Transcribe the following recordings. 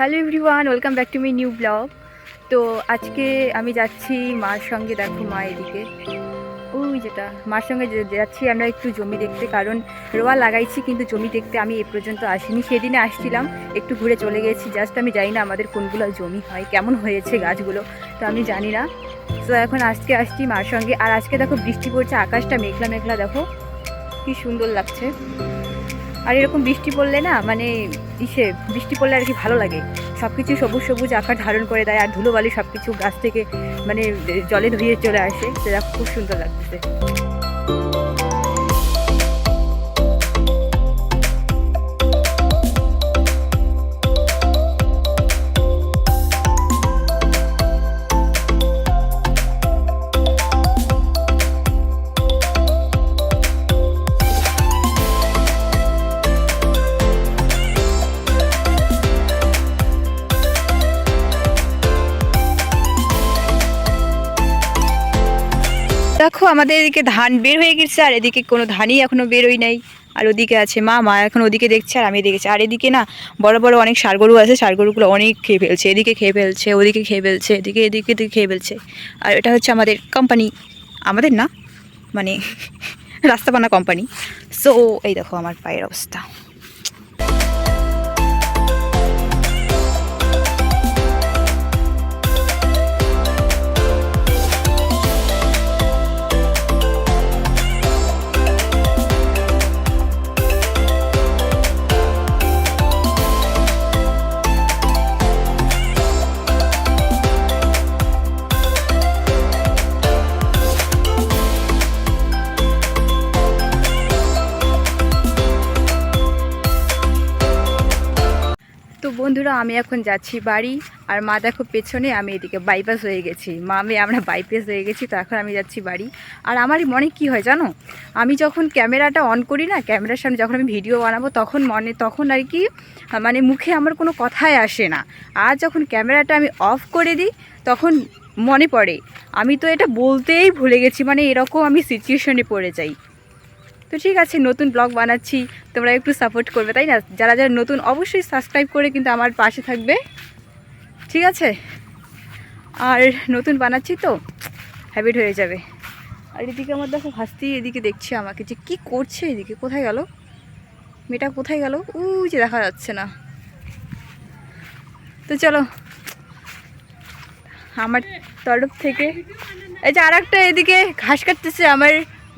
Hello everyone, welcome back to my new blog. তো আজকে আমি যাচ্ছি মার সঙ্গে, দেখো মা এদিকে। ওই যেটা, মার সঙ্গে যাচ্ছি আমরা একটু জমি দেখতে, কারণ রোয়া লাগাইছি, কিন্তু জমি দেখতে আমি এ পর্যন্ত আসিনি। সেদিনে আসছিলাম, একটু ঘুরে চলে গেছি, জাস্ট আমি জানি না আমাদের কোনগুলো জমি হয়, কেমন হয়েছে গাছগুলো, তো আমি জানি না। তো এখন আজকে আসছি মার সঙ্গে, আর আজকে দেখো বৃষ্টি পড়ছে, আকাশটা মেঘলা মেঘলা, দেখো। কি সুন্দর লাগছে। আর এরকম বৃষ্টি পড়লে না মানে ইসে, বৃষ্টি পড়লে আর কি ভালো লাগে। সব কিছু সবুজ সবুজ আকার ধারণ করে দেয় আর ধুলোবালি সব কিছু গাছ থেকে মানে জলে ধুয়ে চলে আসে। সেটা খুব সুন্দর লাগতেছে। দেখো, আমাদের এদিকে ধান বের হয়ে গেছে, আর এদিকে কোনো ধানই এখনও বেরোই নাই। আর ওদিকে আছে মা মা এখন ওদিকে দেখছে, আর আমি দেখছি আর এদিকে না, বড় বড় অনেক সারগরু আছে, সারগরুগুলো অনেক খেয়ে ফেলছে। এদিকে খেয়ে ফেলছে, ওদিকে খেয়ে ফেলছে, এদিকে এদিকে এদিকে খেয়ে ফেলছে। আর এটা হচ্ছে আমাদের কোম্পানি আমাদের না মানে রাস্তাবানা কোম্পানি সো এই দেখো আমার পায়ের অবস্থা। তো বন্ধুরা, আমি এখন যাচ্ছি বাড়ি আর মা দেখো পেছনে, আমি এদিকে বাইপাস হয়ে গেছি। মা, আমি, আমরা বাইপাস হয়ে গেছি, তো এখন আমি যাচ্ছি বাড়ি। আর আমার মনে কি হয় জানো? আমি যখন ক্যামেরাটা অন করি না, ক্যামেরার সামনে যখন আমি ভিডিও বানাবো, তখন মনে, তখন আর কি মানে মুখে আমার কোনো কথাই আসে না। আর যখন ক্যামেরাটা আমি অফ করে দিই, তখন মনে পড়ে। আমি তো এটা বলতেই ভুলে গেছি মানে এরকম আমি সিচুয়েশনে পড়ে যাই। তো ঠিক আছে, নতুন ব্লগ বানাচ্ছি, তোমরা একটু সাপোর্ট করবে, তাই না? যারা যারা নতুন, অবশ্যই সাবস্ক্রাইব করে কিন্তু আমার পাশে থাকবে। ঠিক আছে? আর নতুন বানাচ্ছি তো হ্যাবিট হয়ে যাবে। আর এদিকে আমার দেখো হাসতি এদিকে দেখছি আমাকে, যে কি করছে এদিকে? কোথায় গেল? মেয়েটা কোথায় গেল? উই যে দেখা যাচ্ছে না। তো চলো, আমার তরফ থেকে, এই যে আর একটা এদিকে ঘাস কাটতেছে আমার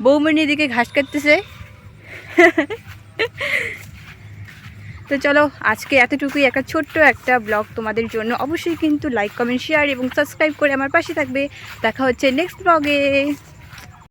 বৌমণি এদিকে ঘাস কাটতেছে। তো চলো, আজকে এতটুকুই একটা ছোট্ট একটা ব্লগ তোমাদের জন্য। অবশ্যই কিন্তু লাইক কমেন্ট শেয়ার এবং সাবস্ক্রাইব করে আমার পাশে থাকবে। দেখা হচ্ছে নেক্সট ব্লগে